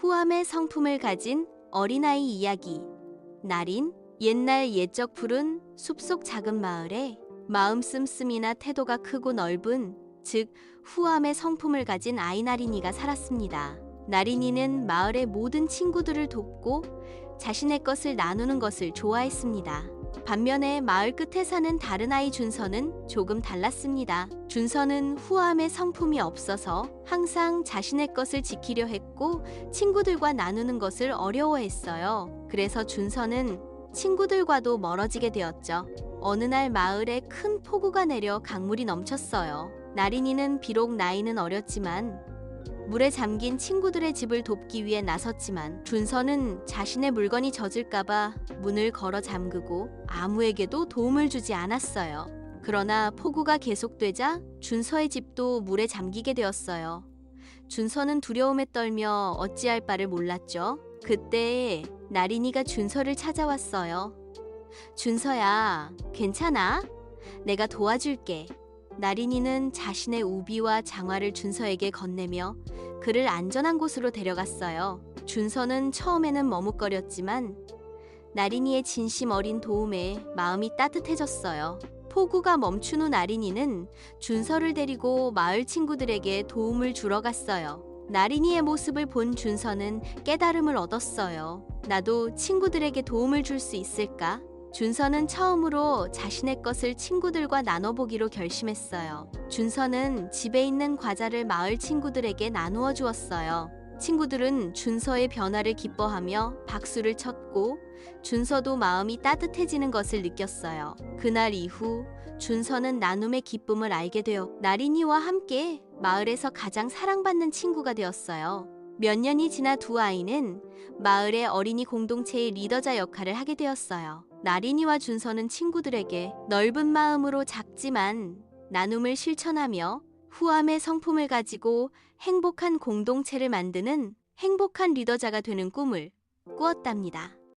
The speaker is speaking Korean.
후암의 성품을 가진 어린아이 이야기. 날인 옛날 옛적 푸른 숲속 작은 마을에 마음 씀씀이나 태도가 크고 넓은 즉 후암의 성품을 가진 아이 나린이가 살았습니다. 나린이는 마을의 모든 친구들을 돕고 자신의 것을 나누는 것을 좋아했습니다. 반면에 마을 끝에 사는 다른 아이 준서는 조금 달랐습니다. 준서는 후암의 성품이 없어서 항상 자신의 것을 지키려 했고 친구들과 나누는 것을 어려워했어요. 그래서 준서는 친구들과도 멀어지게 되었죠. 어느 날 마을에 큰 폭우가 내려 강물이 넘쳤어요. 나린이는 비록 나이는 어렸지만 물에 잠긴 친구들의 집을 돕기 위해 나섰지만 준서는 자신의 물건이 젖을까봐 문을 걸어 잠그고 아무에게도 도움을 주지 않았어요. 그러나 폭우가 계속되자 준서의 집도 물에 잠기게 되었어요. 준서는 두려움에 떨며 어찌할 바를 몰랐죠. 그때 나린이가 준서를 찾아왔어요. 준서야, 괜찮아? 내가 도와줄게. 나린이는 자신의 우비와 장화를 준서에게 건네며 그를 안전한 곳으로 데려갔어요. 준서는 처음에는 머뭇거렸지만 나린이의 진심 어린 도움에 마음이 따뜻해졌어요. 폭우가 멈춘 후 나린이는 준서를 데리고 마을 친구들에게 도움을 주러 갔어요. 나린이의 모습을 본 준서는 깨달음을 얻었어요. 나도 친구들에게 도움을 줄 수 있을까? 준서는 처음으로 자신의 것을 친구들과 나눠보기로 결심했어요. 준서는 집에 있는 과자를 마을 친구들에게 나누어 주었어요. 친구들은 준서의 변화를 기뻐하며 박수를 쳤고 준서도 마음이 따뜻해지는 것을 느꼈어요. 그날 이후 준서는 나눔의 기쁨을 알게 되어 나린이와 함께 마을에서 가장 사랑받는 친구가 되었어요. 몇 년이 지나 두 아이는 마을의 어린이 공동체의 리더자 역할을 하게 되었어요. 나린이와 준서는 친구들에게 넓은 마음으로 작지만 나눔을 실천하며 후함의 성품을 가지고 행복한 공동체를 만드는 행복한 리더자가 되는 꿈을 꾸었답니다.